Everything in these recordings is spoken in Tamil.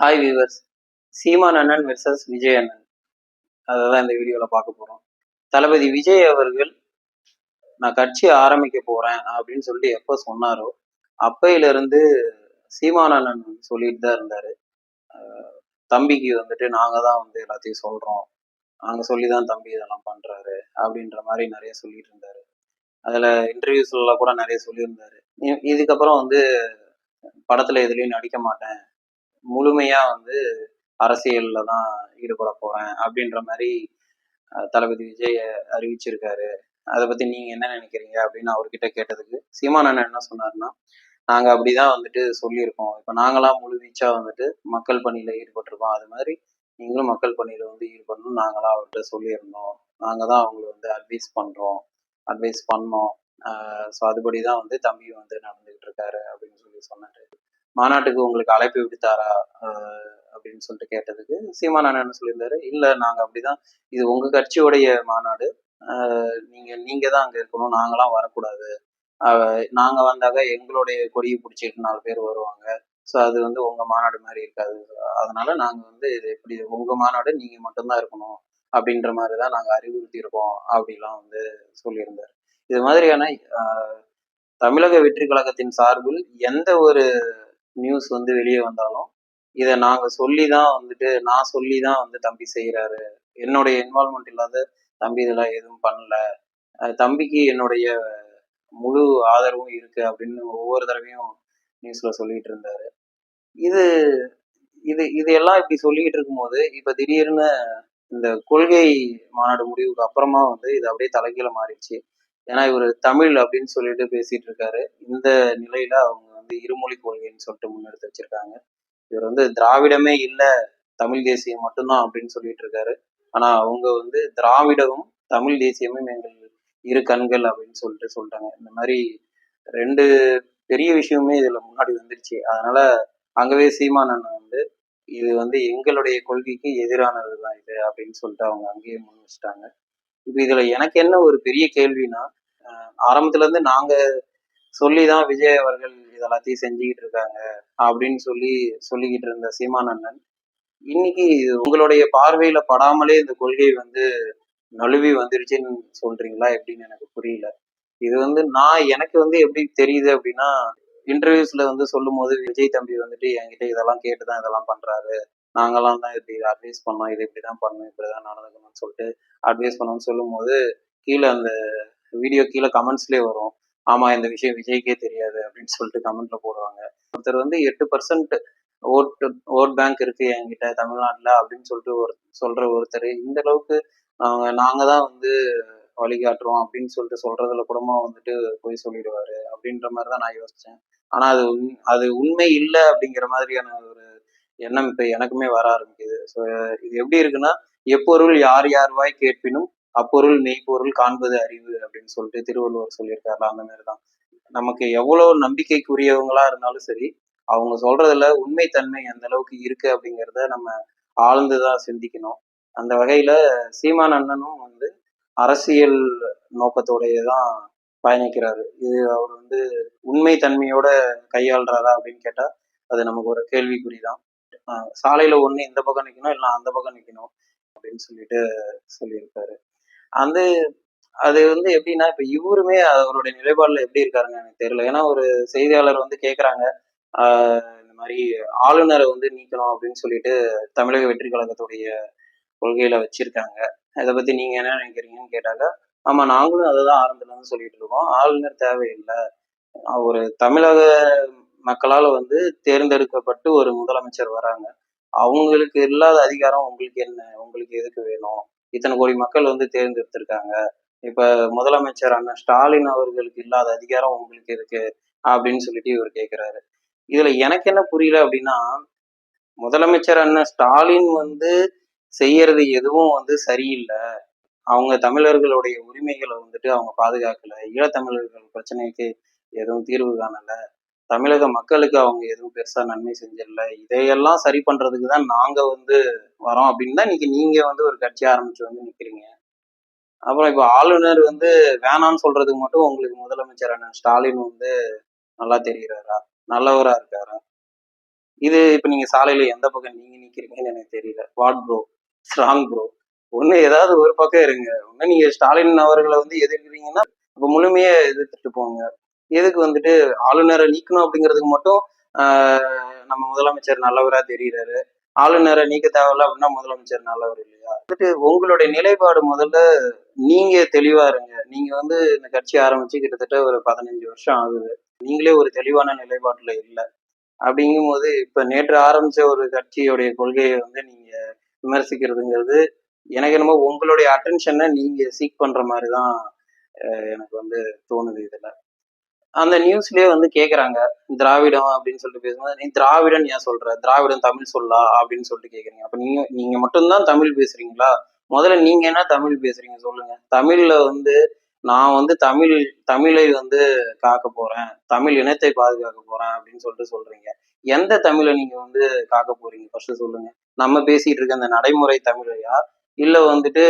ஹாய் வீவர்ஸ் சீமான் அண்ணன் வெர்சஸ் விஜய் அண்ணன். அதை தான் இந்த வீடியோவில் பார்க்க போகிறோம் தளபதி விஜய் அவர்கள் நான் கட்சி ஆரம்பிக்க போகிறேன் அப்படின்னு சொல்லிட்டு எப்போ சொன்னாரோ அப்பையிலிருந்து சீமான் அண்ணன் சொல்லிட்டு தான் இருந்தார். தம்பிக்கு வந்துட்டு நாங்கள் தான் வந்து எல்லாத்தையும் சொல்கிறோம் நாங்கள் சொல்லி தான் தம்பி இதெல்லாம் பண்ணுறாரு அப்படின்ற மாதிரி நிறைய சொல்லிட்டு இருந்தார். அதில் இன்டர்வியூஸ்லாம் கூட நிறைய சொல்லியிருந்தாரு. இதுக்கப்புறம் வந்து படத்தில் எதுலேயும் நடிக்க மாட்டேன். முழுமையா வந்து அரசியல்ல தான் ஈடுபட போறேன் அப்படின்ற மாதிரி தளபதி விஜய் அறிவிச்சிருக்காரு. அதை பத்தி நீங்க என்ன நினைக்கிறீங்க அப்படின்னு அவர்கிட்ட கேட்டதுக்கு சீமான் அண்ணன் என்ன சொன்னாருன்னா நாங்க அப்படிதான் வந்துட்டு சொல்லியிருக்கோம். இப்ப நாங்களாம் முழுவீச்சா வந்துட்டு மக்கள் பணியில ஈடுபட்டிருக்கோம். அது மாதிரி நீங்களும் மக்கள் பணியில வந்து ஈடுபடணும் நாங்களாம் அவர்கிட்ட சொல்லியிருந்தோம். நாங்க தான் அவங்களை வந்து அட்வைஸ் பண்றோம். அட்வைஸ் பண்ணோம். ஸோ அதுபடி தான் வந்து தம்பி வந்து நடந்துகிட்டு இருக்காரு அப்படின்னு சொல்லி சொன்னாரு. மாநாட்டுக்கு உங்களுக்கு அழைப்பு விடுத்தாரா அப்படின்னு சொல்லிட்டு கேட்டதுக்கு சீமான் என்ன சொல்லியிருந்தாரு இல்லை நாங்கள் அப்படிதான் இது உங்க கட்சியோடைய மாநாடு. நீங்கள் நீங்க நீங்க தான் அங்கே இருக்கணும் நாங்களாம் வரக்கூடாது. நாங்கள் நாங்க வந்தாக்க எங்களுடைய கொடியை பிடிச்சிட்டு நாலு பேர் வருவாங்க. ஸோ அது வந்து உங்க மாநாடு மாதிரி இருக்காது. அதனால நாங்க வந்து இது எப்படி உங்க மாநாடு நீங்க மட்டும்தான் இருக்கணும். அப்படின்ற மாதிரி தான் நாங்கள் அறிவுறுத்தியிருக்கோம் அப்படிலாம் வந்து சொல்லியிருந்தார். இது மாதிரியான தமிழக வெற்றி கழகத்தின் சார்பில் எந்த ஒரு நியூஸ் வந்து வெளியே வந்தாலும் இதை நாங்கள் சொல்லி தான் வந்துட்டு நான் சொல்லி தான் வந்து தம்பி செய்கிறாரு என்னுடைய இன்வால்மெண்ட் இல்லாத தம்பி இதெல்லாம் எதுவும் பண்ணல. தம்பிக்கு என்னுடைய முழு ஆதரவும் இருக்கு அப்படின்னு ஒவ்வொரு தடவையும் நியூஸ்ல சொல்லிட்டு இருந்தாரு. இது இது இது எல்லாம் இப்படி சொல்லிக்கிட்டு இருக்கும்போது இப்ப திடீர்னு இந்த கொள்கை மாநாடு முடிவுக்கு அப்புறமா வந்து இது அப்படியே தலைகீழ மாறிடுச்சு. ஏன்னா இவர் தமிழ் அப்படின்னு சொல்லிட்டு பேசிட்டு இருக்காரு. இந்த நிலையில அவங்க வந்து இருமொழி கொள்கைன்னு சொல்லிட்டு முன்னெடுத்து வச்சிருக்காங்க. இவர் வந்து திராவிடமே இல்லை தமிழ் தேசியம் மட்டும்தான் அப்படின்னு சொல்லிட்டு இருக்காரு. ஆனா அவங்க வந்து திராவிடமும் தமிழ் தேசியமும் எங்கள் இரு கண்கள் அப்படின்னு சொல்லிட்டு சொல்றாங்க. இந்த மாதிரி ரெண்டு பெரிய விஷயமே இதுல முன்னாடி வந்துருச்சு. அதனால அங்கவே சீமானன் வந்து இது வந்து எங்களுடைய கொள்கைக்கு எதிரானது தான் இது அப்படின்னு சொல்லிட்டு அவங்க அங்கேயே முன் வச்சுட்டாங்க. இப்போ இதுல எனக்கு என்ன ஒரு பெரிய கேள்வினா அஹ் ஆரம்பத்துல இருந்து நாங்க சொல்லி தான் விஜய் அவர்கள் இதெல்லாத்தையும் செஞ்சுக்கிட்டு இருக்காங்க அப்படின்னு சொல்லி சொல்லிக்கிட்டு இருந்த சீமான் அண்ணன் இன்னைக்கு உங்களுடைய பார்வையில படாமலே இந்த கொள்கை வந்து நழுவி வந்துருச்சுன்னு சொல்றீங்களா எப்படின்னு எனக்கு புரியல. இது வந்து நான் எனக்கு வந்து எப்படி தெரியுது அப்படின்னா இன்டர்வியூஸ்ல வந்து சொல்லும் போது விஜய் தம்பி வந்துட்டு என்கிட்ட இதெல்லாம் கேட்டுதான் இதெல்லாம் பண்றாரு. நாங்கெல்லாம் தான் இப்படி அட்வைஸ் பண்ணோம் இது இப்படிதான் பண்ணணும் இப்படிதான் நடந்துக்கணும்னு சொல்லிட்டு அட்வைஸ் பண்ணோம்னு சொல்லும் போது கீழே அந்த வீடியோ கீழே கமெண்ட்ஸ்லேயே வரும். ஆமா இந்த விஷயம் விஜய்க்கே தெரியாது அப்படின்னு சொல்லிட்டு கமெண்ட்ல போடுவாங்க. ஒருத்தர் வந்து எட்டு பர்சன்ட் ஓட்டு ஓட் பேங்க் இருக்கு என்கிட்ட தமிழ்நாட்டுல அப்படின்னு சொல்லிட்டு ஒரு சொல்ற ஒருத்தர். இந்த அளவுக்கு அவங்க நாங்க தான் வந்து வழிகாட்டுறோம் அப்படின்னு சொல்லிட்டு சொல்றதுல கூடமா வந்துட்டு போய் சொல்லிடுவாரு அப்படின்ற மாதிரி தான் நான் யோசிச்சேன். ஆனா அது உண்- அது உண்மை இல்லை அப்படிங்கிற மாதிரியான ஒரு எண்ணம் இப்ப எனக்குமே வர ஆரம்பிக்குது. ஸோ இது எப்படி இருக்குன்னா எப்பொருள் யார் யார் வாய் கேட்பினும் அப்பொருள் மெய்ப்பொருள் காண்பது அறிவு அப்படின்னு சொல்லிட்டு திருவள்ளுவர் சொல்லியிருக்காருல அந்த மாதிரி தான் நமக்கு எவ்வளவு நம்பிக்கைக்குரியவங்களா இருந்தாலும் சரி அவங்க சொல்றதுல உண்மைத்தன்மை எந்த அளவுக்கு இருக்கு அப்படிங்கிறத நம்ம ஆழ்ந்துதான் சிந்திக்கணும். அந்த வகையில சீமான் அண்ணனும் வந்து அரசியல் நோக்கத்தோடயே தான் பயணிக்கிறாரு. இது அவர் வந்து உண்மை தன்மையோட கையாளுறாரா அப்படின்னு கேட்டா அது நமக்கு ஒரு கேள்விக்குறி தான் சாலையில ஒண்ணு இந்த பக்கம் நிக்கணும் இல்லை அந்த பக்கம் நிக்கணும் அப்படின்னு சொல்லிட்டு சொல்லியிருக்காரு. அந்த அது வந்து எப்படின்னா இப்ப இவருமே அவருடைய நிலைப்பாடுல எப்படி இருக்காருன்னு எனக்கு தெரியல. ஏன்னா ஒரு செய்தியாளர் வந்து கேக்குறாங்க ஆஹ் இந்த மாதிரி ஆளுநரை வந்து நீக்கணும் அப்படின்னு சொல்லிட்டு தமிழக வெற்றி கழகத்துடைய கொள்கையில வச்சிருக்காங்க. இதை பத்தி நீங்க என்ன நினைக்கிறீங்கன்னு கேட்டாக்க ஆமா நாங்களும் அதை தான் ஆரம்பத்துல இருந்து சொல்லிட்டு இருக்கோம். ஆளுநர் தேவையில்லை. ஒரு தமிழக மக்களால் வந்து தேர்ந்தெடுக்கப்பட்டு ஒரு முதலமைச்சர் வராங்க. அவங்களுக்கு இல்லாத அதிகாரம் உங்களுக்கு என்ன? உங்களுக்கு எதுக்கு வேணும்? இத்தனை கோடி மக்கள் வந்து தேர்ந்தெடுத்திருக்காங்க. இப்ப முதலமைச்சர் அண்ணன் ஸ்டாலின் அவர்களுக்கு இல்லாத அதிகாரம் உங்களுக்கு இருக்கு அப்படின்னு சொல்லிட்டு இவர் கேட்கிறாரு இதுல எனக்கு என்ன புரியல அப்படின்னா முதலமைச்சர் அண்ணன் ஸ்டாலின் வந்து செய்யறது எதுவும் வந்து சரியில்லை. அவங்க தமிழர்களுடைய உரிமைகளை வந்துட்டு அவங்க பாதுகாக்கல. ஈழத்தமிழர்கள் பிரச்சனைக்கு எதுவும் தீர்வு காணலை. தமிழக மக்களுக்கு அவங்க எதுவும் பெருசா நன்மை செஞ்சிடல இதையெல்லாம் சரி பண்றதுக்கு தான் நாங்க வந்து வரோம் அப்படின்னு தான் இன்னைக்கு நீங்க வந்து ஒரு கட்சி ஆரம்பிச்சு வந்து நிக்கிறீங்க. அப்புறம் இப்போ ஆளுநர் வந்து வேணாம்னு சொல்றதுக்கு மட்டும் உங்களுக்கு முதலமைச்சரான ஸ்டாலின் வந்து நல்லா தெரிகிறாரா நல்லவரா இருக்காரா? இது இப்ப நீங்க சாலையில எந்த பக்கம் நீங்க நிக்கிறீங்கன்னு எனக்கு தெரியல. What bro? Strong bro? ஒண்ணு ஏதாவது ஒரு பக்கம் இருங்க. ஒண்ணு நீங்க ஸ்டாலின் அவர்களை வந்து எதிர்க்கிறீங்கன்னா அப்ப முழுமையா எதிர்த்துட்டு போங்க. எதுக்கு வந்துட்டு ஆளுநரை நீக்கணும் அப்படிங்கிறதுக்கு மட்டும் நம்ம முதலமைச்சர் நல்லவரா தெரிகிறாரு ஆளுநரை நீக்க தேவையில்ல அப்படின்னா முதலமைச்சர் நல்லவர் இல்லையா? வந்துட்டு உங்களுடைய நிலைப்பாடு முதல்ல நீங்க தெளிவா இருங்க. நீங்க வந்து இந்த கட்சி ஆரம்பிச்சு கிட்டத்தட்ட ஒரு பதினஞ்சு வருஷம் ஆகுது. நீங்களே ஒரு தெளிவான நிலைப்பாட்டுல இல்லை. அப்படிங்கும்போது இப்ப நேற்று ஆரம்பிச்ச ஒரு கட்சியுடைய கொள்கையை வந்து நீங்க விமர்சிக்கிறதுங்கிறது எனக்கு என்னமோ உங்களுடைய அட்டென்ஷனை நீங்க சீக் பண்ற மாதிரி தான் எனக்கு வந்து தோணுது இதுல. அந்த நியூஸ்லயே வந்து கேக்குறாங்க திராவிடம் அப்படின்னு சொல்லிட்டு பேசும்போது நீ திராவிடன் ஏன் சொல்ற? திராவிடம் தமிழ் சொல்லா? அப்படின்னு சொல்லிட்டு கேக்குறீங்க. அப்ப நீங்க நீங்க மட்டும்தான் தமிழ் பேசுறீங்களா? முதல்ல நீங்க என்ன தமிழ் பேசுறீங்க சொல்லுங்க. தமிழ்ல வந்து நான் வந்து தமிழ் தமிழை வந்து காக்க போறேன். தமிழ் இனத்தை பாதுகாக்க போறேன் அப்படின்னு சொல்லிட்டு சொல்றீங்க. எந்த தமிழை நீங்க வந்து காக்க போறீங்க? ஃபர்ஸ்ட் சொல்லுங்க. நம்ம பேசிட்டு இருக்க அந்த நடைமுறை தமிழையா? இல்ல வந்துட்டு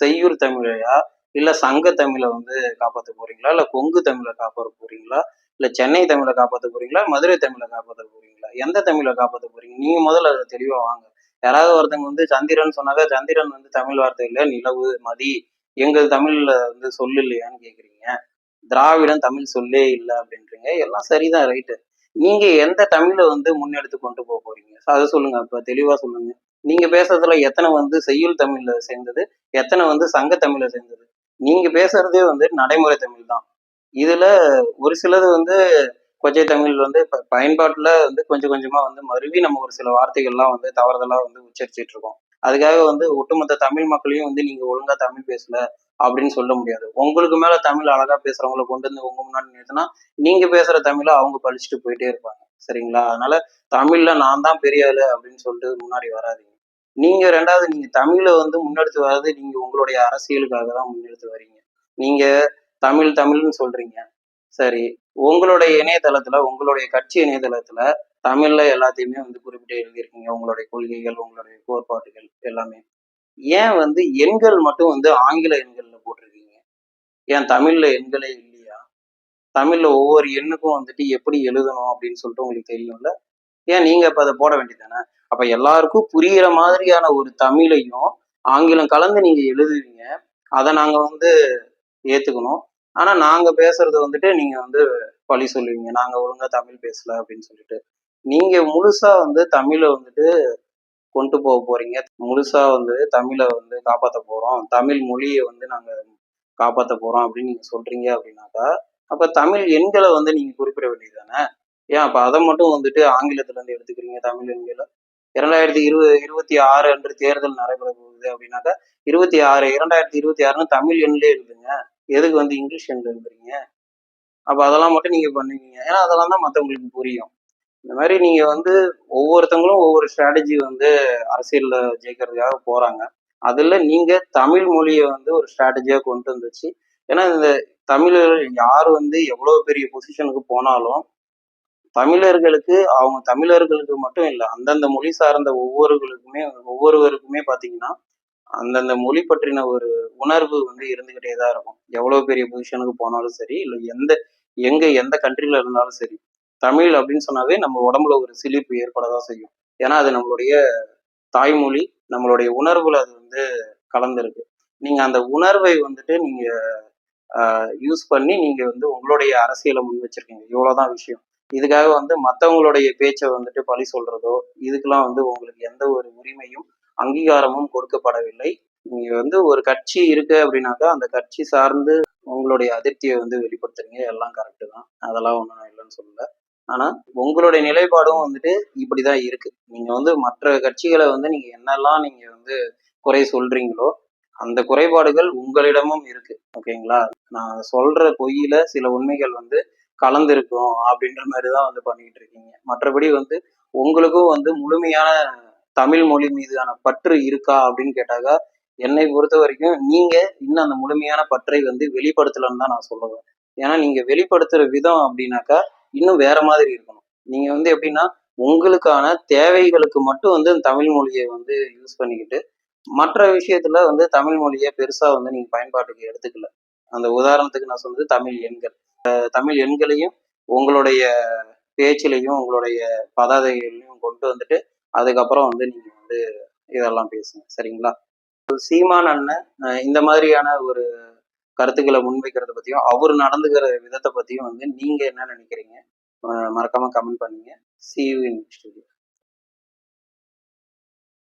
செய்யூர் தமிழையா? இல்ல சங்க தமிழை வந்து காப்பாற்ற போறீங்களா? இல்ல கொங்கு தமிழை காப்பாற்ற போறீங்களா? இல்ல சென்னை தமிழை காப்பாற்ற போறீங்களா? மதுரை தமிழை காப்பாற்ற போறீங்களா? எந்த தமிழை காப்பாற்ற போறீங்க? நீங்க முதல்ல அதை தெளிவா வாங்க. யாராவது ஒருத்தங்க வந்து சந்திரன் சொன்னாக்க சந்திரன் வந்து தமிழ் வார்த்தை இல்லை நிலவு மதி எங்கள் தமிழ்ல வந்து சொல்லு இல்லையான்னு கேக்குறீங்க. திராவிடம் தமிழ் சொல்லே இல்லை அப்படின்றீங்க. எல்லாம் சரிதான் ரைட்டு. நீங்க எந்த தமிழை வந்து முன்னெடுத்து கொண்டு போக போறீங்க? அதை சொல்லுங்க இப்ப தெளிவா சொல்லுங்க. நீங்க பேசுறதுல எத்தனை வந்து செய்யுள் தமிழ்ல சேர்ந்தது? எத்தனை வந்து சங்க தமிழ்ல சேர்ந்தது? நீங்க பேசுறதே வந்து நடைமுறை தமிழ் தான். இதுல ஒரு சிலது வந்து கொச்சை தமிழ் வந்து பயன்பாட்டுல வந்து கொஞ்சம் கொஞ்சமா வந்து மருவி நம்ம ஒரு சில வார்த்தைகள்லாம் வந்து தவறுதலா வந்து உச்சரிச்சிட்டு இருக்கோம். அதுக்காக வந்து ஒட்டுமொத்த தமிழ் மக்களையும் வந்து நீங்க ஒழுங்கா தமிழ் பேசல அப்படின்னு சொல்ல முடியாது. உங்களுக்கு மேல தமிழ் அழகா பேசுறவங்களை கொண்டு வந்து உங்க முன்னாடி நிறுத்தினா நீங்க பேசுற தமிழை அவங்க படிச்சுட்டு போயிட்டே இருப்பாங்க. சரிங்களா? அதனால தமிழ்ல நான் தான் பெரிய ஆளு அப்படின்னு சொல்லிட்டு முன்னாடி வராதிங்க. நீங்க ரெண்டாவது நீங்க தமிழை வந்து முன்னெடுத்து வர்றது நீங்க உங்களுடைய அரசியலுக்காக தான் முன்னெடுத்து வரீங்க நீங்க தமிழ் தமிழ்னு சொல்றீங்க. சரி உங்களுடைய இணையதளத்துல உங்களுடைய கட்சி இணையதளத்துல தமிழ்ல எல்லாத்தையுமே வந்து குறிப்பிட்டு எழுதியிருக்கீங்க. உங்களுடைய கொள்கைகள் உங்களுடைய கோட்பாடுகள் எல்லாமே. ஏன் வந்து எண்கள் மட்டும் வந்து ஆங்கில எண்கள்ல போட்டிருக்கீங்க? ஏன் தமிழ்ல எண்களே இல்லையா? தமிழ்ல ஒவ்வொரு எண்ணுக்கும் வந்துட்டு எப்படி எழுதணும் அப்படின்னு சொல்லிட்டு உங்களுக்கு தெரியும்ல? ஏன் நீங்க இப்ப அதை போட வேண்டியதானே அப்ப எல்லாருக்கும் புரியிற மாதிரியான ஒரு தமிழையும் ஆங்கிலம் கலந்து நீங்க எழுதுவீங்க. அதை நாங்க வந்து ஏத்துக்கணும். ஆனா நாங்க பேசுறது வந்துட்டு நீங்க வந்து பழி சொல்லுவீங்க. நாங்க ஒழுங்கா தமிழ் பேசல அப்படின்னு சொல்லிட்டு. நீங்க முழுசா வந்து தமிழை வந்துட்டு கொண்டு போக போறீங்க. முழுசா வந்து தமிழை வந்து காப்பாற்ற போறோம். தமிழ் மொழியை வந்து நாங்க காப்பாற்ற போறோம் அப்படின்னு நீங்க சொல்றீங்க அப்படின்னாக்கா அப்ப தமிழ் எண்களை வந்து நீங்க குறிப்பிட வேண்டியது தானே ஏன் அப்ப அதை மட்டும் வந்துட்டு ஆங்கிலத்துல இருந்து எடுத்துக்கிறீங்க தமிழ் எண்களை? இரண்டாயிரத்தி இருபது இருபத்தி ஆறு அன்று தேர்தல் நடைபெற போகுது அப்படின்னாக்கா இருபத்தி ஆறு இரண்டாயிரத்தி இருபத்தி ஆறுன்னு தமிழ் எண்ணிலே எழுதுங்க. எதுக்கு வந்து இங்கிலீஷ் எண் எழுதுறீங்க? அப்போ அதெல்லாம் மட்டும் நீங்கள் பண்ணுவீங்க. ஏன்னா அதெல்லாம் தான் மற்றவங்களுக்கு புரியும். இந்த மாதிரி நீங்கள் வந்து ஒவ்வொருத்தவங்களும் ஒவ்வொரு ஸ்ட்ராட்டஜி வந்து அரசியலில் ஜெயிக்கிறதுக்காக போகிறாங்க அதில் நீங்கள் தமிழ் மொழியை வந்து ஒரு ஸ்ட்ராட்டஜியாக கொண்டு வந்துச்சு. ஏன்னா இந்த தமிழர்கள் யார் வந்து எவ்வளோ பெரிய பொசிஷனுக்கு போனாலும் தமிழர்களுக்கு அவங்க தமிழர்களுக்கு மட்டும் இல்லை அந்தந்த மொழி சார்ந்த ஒவ்வொருவர்களுக்குமே ஒவ்வொருவருக்குமே பார்த்தீங்கன்னா அந்தந்த மொழி பற்றின ஒரு உணர்வு வந்து இருந்துகிட்டே தான் இருக்கும். எவ்வளோ பெரிய பொசிஷனுக்கு போனாலும் சரி இல்லை எந்த எங்க எந்த கண்ட்ரில இருந்தாலும் சரி தமிழ் அப்படின்னு சொன்னாவே நம்ம உடம்புல ஒரு சிலிப்பு ஏற்படதான் செய்யும். ஏன்னா அது நம்மளுடைய தாய்மொழி நம்மளுடைய உணர்வுல அது வந்து கலந்துருக்கு. நீங்க அந்த உணர்வை வந்துட்டு நீங்க யூஸ் பண்ணி நீங்க வந்து உங்களுடைய அரசியலை முன் வச்சிருக்கீங்க. இவ்வளவுதான் விஷயம். இதுக்காக வந்து மற்றவங்களுடைய பேச்சை வந்துட்டு பழி சொல்றதோ இதுக்கெல்லாம் வந்து உங்களுக்கு எந்த ஒரு உரிமையும் அங்கீகாரமும் கொடுக்கப்படவில்லை. நீங்க வந்து ஒரு கட்சி இருக்கு அப்படின்னாக்கா அந்த கட்சி சார்ந்து உங்களுடைய அதிருப்தியை வந்து வெளிப்படுத்துறீங்க. எல்லாம் கரெக்டு தான். அதெல்லாம் ஒன்றும் இல்லைன்னு சொல்லல. ஆனா உங்களுடைய நிலைப்பாடும் வந்துட்டு இப்படிதான் இருக்கு. நீங்க வந்து மற்ற கட்சிகளை வந்து நீங்க என்னெல்லாம் நீங்க வந்து குறை சொல்றீங்களோ அந்த குறைபாடுகள் உங்களிடமும் இருக்கு. ஓகேங்களா? நான் சொல்ற பொய்யில சில உண்மைகள் வந்து கலந்துருக்கும் அப்படின்ற மாதிரி தான் வந்து பண்ணிக்கிட்டு இருக்கீங்க. மற்றபடி வந்து உங்களுக்கும் வந்து முழுமையான தமிழ் மொழி மீதான பற்று இருக்கா அப்படின்னு கேட்டாக்கா என்னை பொறுத்த வரைக்கும் நீங்க இன்னும் அந்த முழுமையான பற்றை வந்து வெளிப்படுத்தலன்னு தான் நான் சொல்லுவேன். ஏன்னா நீங்க வெளிப்படுத்துற விதம் அப்படின்னாக்கா இன்னும் வேற மாதிரி இருக்கணும். நீங்க வந்து எப்படின்னா உங்களுக்கான தேவைகளுக்கு மட்டும் வந்து தமிழ் மொழியை வந்து யூஸ் பண்ணிக்கிட்டு மற்ற விஷயத்துல வந்து தமிழ் மொழியை பெருசா வந்து நீங்க பயன்பாட்டுக்கு எடுத்துக்கல. அந்த உதாரணத்துக்கு நான் சொன்னது தமிழ் எண்கள். தமிழ் எண்களையும் உங்களுடைய பேச்சிலையும் உங்களுடைய பதாதைகளையும் கொண்டு வந்துட்டு அதுக்கப்புறம் வந்து நீங்க வந்து இதெல்லாம் பேசுங்க. சரிங்களா? சீமான் அண்ணன் இந்த மாதிரியான ஒரு கருத்துக்களை முன்வைக்கிறத பத்தியும் அவர் நடந்துக்கிற விதத்தை பத்தியும் வந்து நீங்க என்ன நினைக்கிறீங்க? மறக்காமல் மறக்காம கமெண்ட் பண்ணுங்க. See you